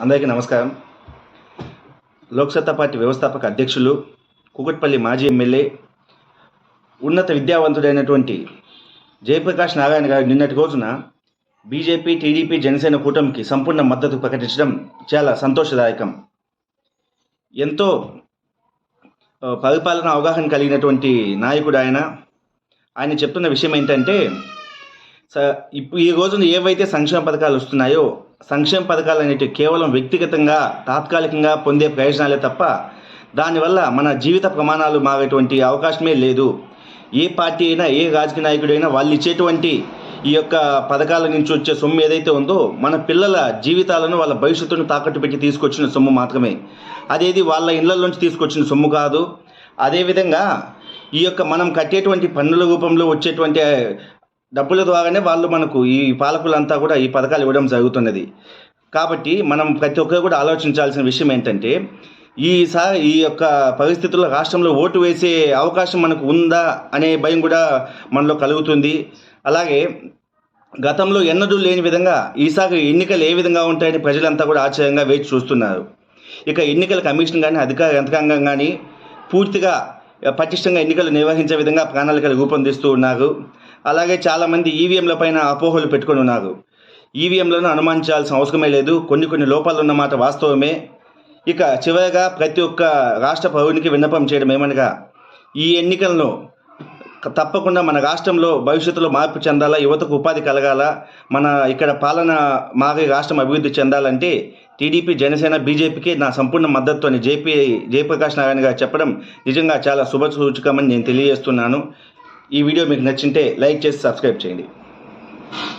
అందరికీ నమస్కారం. లోక్సత్తా పార్టీ వ్యవస్థాపక అధ్యక్షులు కుకట్పల్లి మాజీ ఎమ్మెల్యే ఉన్నత విద్యావంతుడైనటువంటి జయప్రకాష్ నారాయణ గారు నిన్నటి రోజున బీజేపీ టీడీపీ జనసేన కూటమికి సంపూర్ణ మద్దతు ప్రకటించడం చాలా సంతోషదాయకం. ఎంతో పరిపాలన అవగాహన కలిగినటువంటి నాయకుడు ఆయన. ఆయన చెప్తున్న విషయం ఏంటంటే స ఇప్పుడు ఈ రోజున ఏవైతే సంక్షేమ పథకాలు వస్తున్నాయో సంక్షేమ పథకాలు అనేటివి కేవలం వ్యక్తిగతంగా తాత్కాలికంగా పొందే ప్రయోజనాలే తప్ప దానివల్ల మన జీవిత ప్రమాణాలు మారేటువంటి అవకాశమే లేదు. ఏ పార్టీ అయినా ఏ రాజకీయ నాయకుడైనా వాళ్ళు ఇచ్చేటువంటి ఈ యొక్క పథకాల నుంచి వచ్చే సొమ్ము ఏదైతే ఉందో మన పిల్లల జీవితాలను వాళ్ళ భవిష్యత్తును తాకట్టు పెట్టి తీసుకొచ్చిన సొమ్ము మాత్రమే. అదేది వాళ్ళ ఇళ్ళ నుంచి తీసుకొచ్చిన సొమ్ము కాదు. అదేవిధంగా ఈ యొక్క మనం కట్టేటువంటి పన్నుల రూపంలో వచ్చేటువంటి డబ్బుల ద్వారానే వాళ్ళు మనకు ఈ పాలకులంతా కూడా ఈ పథకాలు ఇవ్వడం జరుగుతున్నది. కాబట్టి మనం ప్రతి ఒక్కరు కూడా ఆలోచించాల్సిన విషయం ఏంటంటే ఈసారి ఈ యొక్క పరిస్థితుల్లో రాష్ట్రంలో ఓటు వేసే అవకాశం మనకు ఉందా అనే భయం కూడా మనలో కలుగుతుంది. అలాగే గతంలో ఎన్నడూ లేని విధంగా ఈసారి ఎన్నికలు ఏ విధంగా ఉంటాయని ప్రజలంతా కూడా ఆశ్చర్యంగా వేచి చూస్తున్నారు. ఇక ఎన్నికల కమిషన్ కానీ అధికార యంత్రాంగం కానీ పూర్తిగా పటిష్టంగా ఎన్నికలు నిర్వహించే విధంగా ప్రణాళికలు రూపొందిస్తూ ఉన్నారు. అలాగే చాలామంది ఈవీఎంల పైన అపోహలు పెట్టుకొని ఉన్నారు. ఈవీఎంలను అనుమానించాల్సిన అవసరమే లేదు. కొన్ని కొన్ని లోపాలు ఉన్నమాట వాస్తవమే. ఇక చివరగా ప్రతి ఒక్క రాష్ట్ర పౌరునికి విన్నపం చేయడం ఏమనగా ఈ ఎన్నికలను తప్పకుండా మన రాష్ట్రంలో భవిష్యత్తులో మార్పు చెందాలా యువతకు ఉపాధి కలగాల మన ఇక్కడ పాలన మారి రాష్ట్రం అభివృద్ధి చెందాలంటే టీడీపీ జనసేన బీజేపీకి నా సంపూర్ణ మద్దతు అని జేపీ జయప్రకాష్ నారాయణ గారు చెప్పడం నిజంగా చాలా శుభ సూచకమని నేను తెలియజేస్తున్నాను. ఈ వీడియో మీకు నచ్చింటే లైక్ చేసి సబ్స్క్రైబ్ చేయండి.